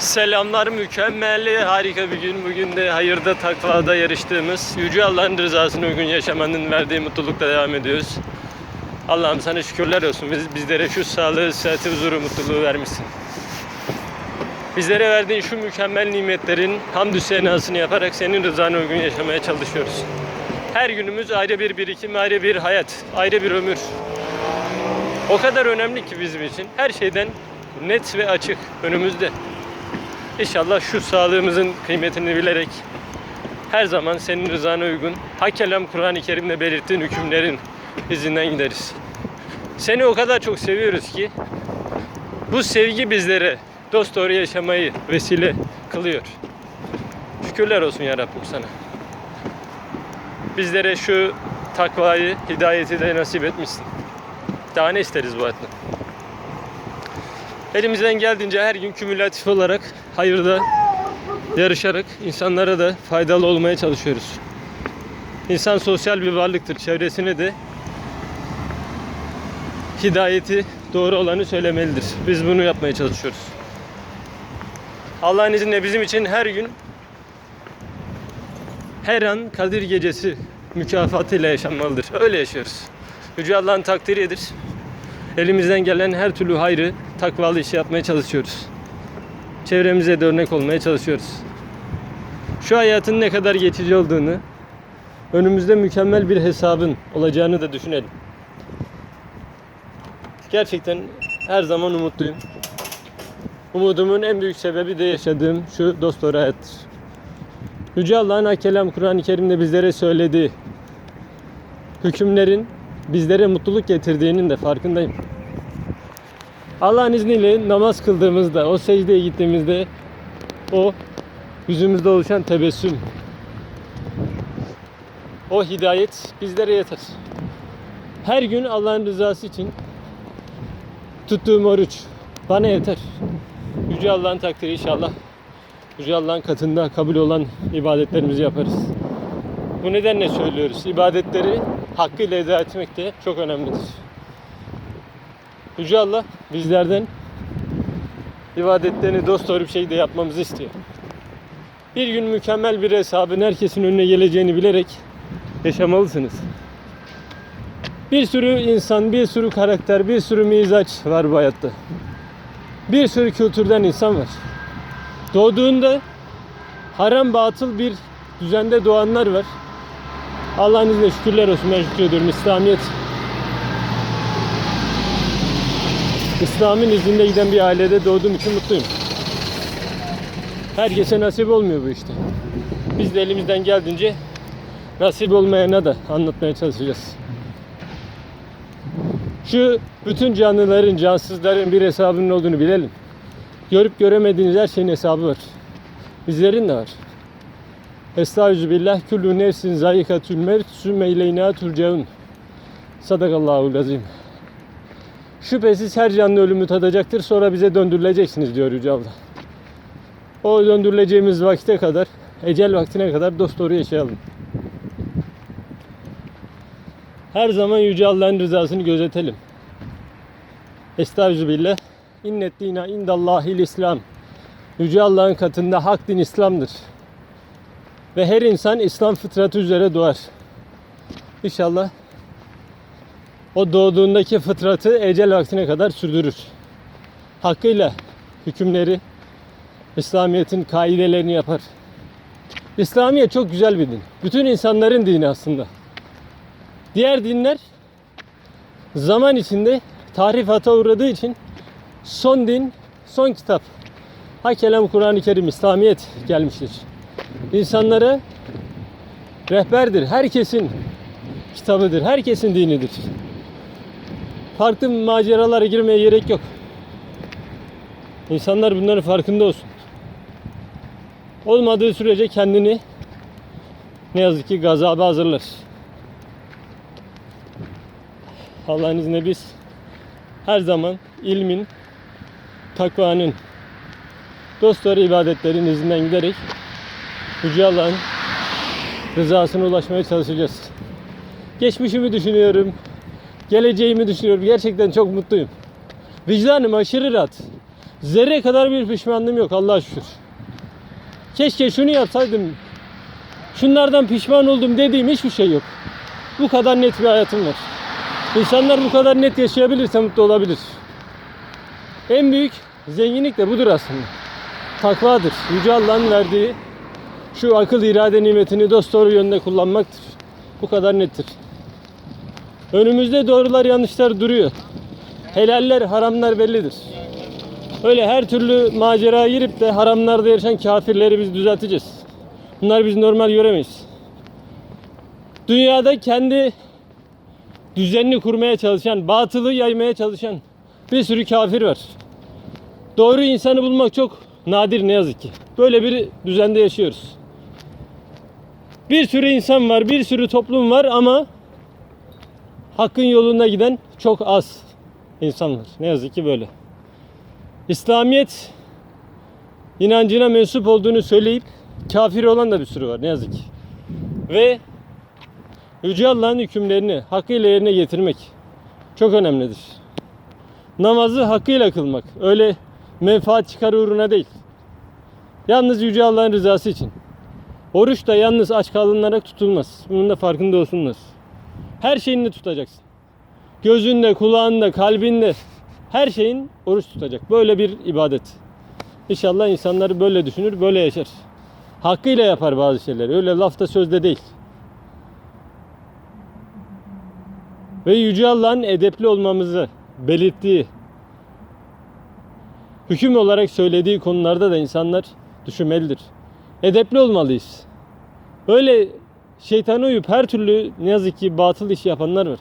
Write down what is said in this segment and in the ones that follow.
Selamlar mükemmel, harika bir gün. Bugün de hayırda takvada yarıştığımız Yüce Allah'ın rızasını uygun yaşamanın verdiği mutlulukla devam ediyoruz. Allah'ım sana şükürler olsun. Biz, bizlere şu sağlığı, sıhhati, huzuru, mutluluğu vermişsin. Bizlere verdiğin şu mükemmel nimetlerin hamdü senasını yaparak senin rızana uygun yaşamaya çalışıyoruz. Her günümüz ayrı bir birikim, ayrı bir hayat, ayrı bir ömür. O kadar önemli ki bizim için. Her şeyden net ve açık önümüzde. İnşallah şu sağlığımızın kıymetini bilerek her zaman senin rızana uygun, hak kelam Kur'an-ı Kerim'de belirttiğin hükümlerin izinden gideriz. Seni o kadar çok seviyoruz ki bu sevgi bizlere dost doğru yaşamayı vesile kılıyor. Şükürler olsun ya Rabbim sana. Bizlere şu takvayı, hidayeti de nasip etmişsin. Daha ne isteriz bu hayatta? Elimizden geldiğince her gün kümülatif olarak hayırda yarışarak insanlara da faydalı olmaya çalışıyoruz. İnsan sosyal bir varlıktır. Çevresine de hidayeti doğru olanı söylemelidir. Biz bunu yapmaya çalışıyoruz. Allah'ın izniyle bizim için her gün her an Kadir Gecesi mükafatıyla yaşanmalıdır. Öyle yaşıyoruz. Yüce Allah'ın takdiridir. Elimizden gelen her türlü hayrı, takvalı işi yapmaya çalışıyoruz. Çevremize de örnek olmaya çalışıyoruz. Şu hayatın ne kadar geçici olduğunu, önümüzde mükemmel bir hesabın olacağını da düşünelim. Gerçekten her zaman umutluyum. Umudumun en büyük sebebi de yaşadığım şu dost doğru hayattır. Yüce Allah'ın kelam Kur'an-ı Kerim'de bizlere söylediği hükümlerin bizlere mutluluk getirdiğinin de farkındayım. Allah'ın izniyle namaz kıldığımızda, o secdeye gittiğimizde o yüzümüzde oluşan tebessüm, o hidayet bizlere yeter. Her gün Allah'ın rızası için tuttuğum oruç bana yeter. Yüce Allah'ın takdiri inşallah. Yüce Allah'ın katında kabul olan ibadetlerimizi yaparız. Bu nedenle söylüyoruz. İbadetleri hakkıyla eda etmek de çok önemlidir. Yüce Allah bizlerden ibadetlerini dost doğru bir şekilde yapmamızı istiyor. Bir gün mükemmel bir hesabın herkesin önüne geleceğini bilerek yaşamalısınız. Bir sürü insan, bir sürü karakter, bir sürü mizaç var bu hayatta. Bir sürü kültürden insan var. Doğduğunda haram batıl bir düzende doğanlar var. Allah'ın izniyle şükürler olsun ben şükrediyorum. İslamiyet İslam'ın izinde giden bir ailede doğduğum için mutluyum. Herkese nasip olmuyor bu işte. Biz de elimizden geldiğince nasip olmayana da anlatmaya çalışacağız. Şu bütün canlıların, cansızların bir hesabının olduğunu bilelim. Görüp göremediğiniz her şeyin hesabı var. Bizlerin de var. Estağfirullah kullu nefsin zayikatül mevt sümme ileyna turcaun. Sadakallahu azim. Şüphesiz her canlı ölümü tadacaktır sonra bize döndürüleceksiniz diyor Yüce Allah. O döndürüleceğimiz vakte kadar, ecel vaktine kadar dost doğru yaşayalım. Her zaman Yüce Allah'ın rızasını gözetelim. Estağfirullah. İnnet dina indallahil İslam. Yüce Allah'ın katında hak din İslam'dır. Ve her insan İslam fıtratı üzere doğar. İnşallah o doğduğundaki fıtratı ecel vaktine kadar sürdürür. Hakkıyla hükümleri, İslamiyet'in kaidelerini yapar. İslamiyet çok güzel bir din. Bütün insanların dini aslında. Diğer dinler zaman içinde tahrifata uğradığı için son din, son kitap. Ha kelam Kur'an-ı Kerim, İslamiyet gelmiştir. İnsanlara rehberdir. Herkesin kitabıdır. Herkesin dinidir. Farklı maceralara girmeye gerek yok. İnsanlar bunların farkında olsun. Olmadığı sürece kendini ne yazık ki gazaba hazırlar. Allah'ın izniyle biz her zaman ilmin, takvanın, dostları ibadetlerin izinden giderek Yüce Allah'ın rızasına ulaşmaya çalışacağız. Geçmişimi düşünüyorum, geleceğimi düşünüyorum. Gerçekten çok mutluyum. Vicdanım aşırı rahat. Zerre kadar bir pişmanlığım yok Allah'a şükür. Keşke şunu yapsaydım. Şunlardan pişman oldum dediğim hiçbir şey yok. Bu kadar net bir hayatım var. İnsanlar bu kadar net yaşayabilirse mutlu olabilir. En büyük zenginlik de budur aslında. Takvadır. Yüce Allah'ın verdiği şu akıl irade nimetini dost doğru yönde kullanmaktır. Bu kadar nettir. Önümüzde doğrular yanlışlar duruyor. Helaller haramlar bellidir. Öyle her türlü maceraya girip de haramlarda yaşayan kafirleri biz düzelteceğiz. Bunlar biz normal göremeyiz. Dünyada kendi düzenini kurmaya çalışan, batılı yaymaya çalışan bir sürü kafir var. Doğru insanı bulmak çok nadir ne yazık ki. Böyle bir düzende yaşıyoruz. Bir sürü insan var, bir sürü toplum var ama hakkın yolunda giden çok az insan var. Ne yazık ki böyle. İslamiyet inancına mensup olduğunu söyleyip kafir olan da bir sürü var ne yazık ki. Ve Yüce Allah'ın hükümlerini hakkıyla yerine getirmek çok önemlidir. Namazı hakkıyla kılmak. Öyle menfaat çıkar uğruna değil. Yalnız Yüce Allah'ın rızası için. Oruç da yalnız aç kalınarak tutulmaz. Bunun da farkında olsunlar. Her şeyini tutacaksın. Gözünde, kulağında, kalbinde her şeyin oruç tutacak. Böyle bir ibadet. İnşallah insanları böyle düşünür, böyle yaşar. Hakkıyla yapar bazı şeyleri. Öyle lafta sözde değil. Ve Yüce Allah'ın edepli olmamızı belirttiği, hüküm olarak söylediği konularda da insanlar düşünmelidir. Edepli olmalıyız. Öyle şeytana uyup her türlü ne yazık ki batıl iş yapanlar var.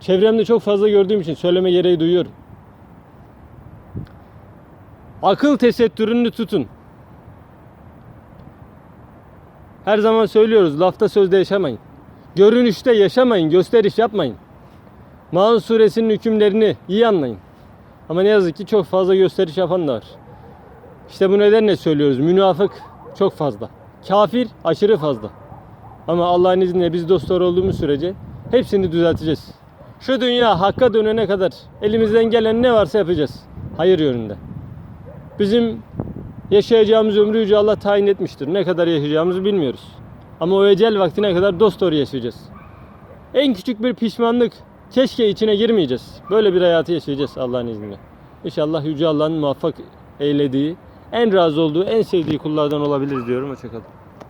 Çevremde çok fazla gördüğüm için söyleme gereği duyuyorum. Akıl tesettürünü tutun. Her zaman söylüyoruz lafta sözde yaşamayın. Görünüşte yaşamayın, gösteriş yapmayın. Maun suresinin hükümlerini iyi anlayın. Ama ne yazık ki çok fazla gösteriş yapan da var. İşte bu nedenle söylüyoruz. Münafık çok fazla. Kafir aşırı fazla. Ama Allah'ın izniyle biz dostlar olduğumuz sürece hepsini düzelteceğiz. Şu dünya hakka dönene kadar elimizden gelen ne varsa yapacağız. Hayır yönünde. Bizim yaşayacağımız ömrü Yüce Allah tayin etmiştir. Ne kadar yaşayacağımızı bilmiyoruz. Ama o ecel vaktine kadar dost doğru yaşayacağız. En küçük bir pişmanlık keşke içine girmeyeceğiz. Böyle bir hayatı yaşayacağız Allah'ın izniyle. İnşallah Yüce Allah'ın muvaffak eylediği, en razı olduğu, en sevdiği kullardan olabiliriz diyorum. Hoşçakalın.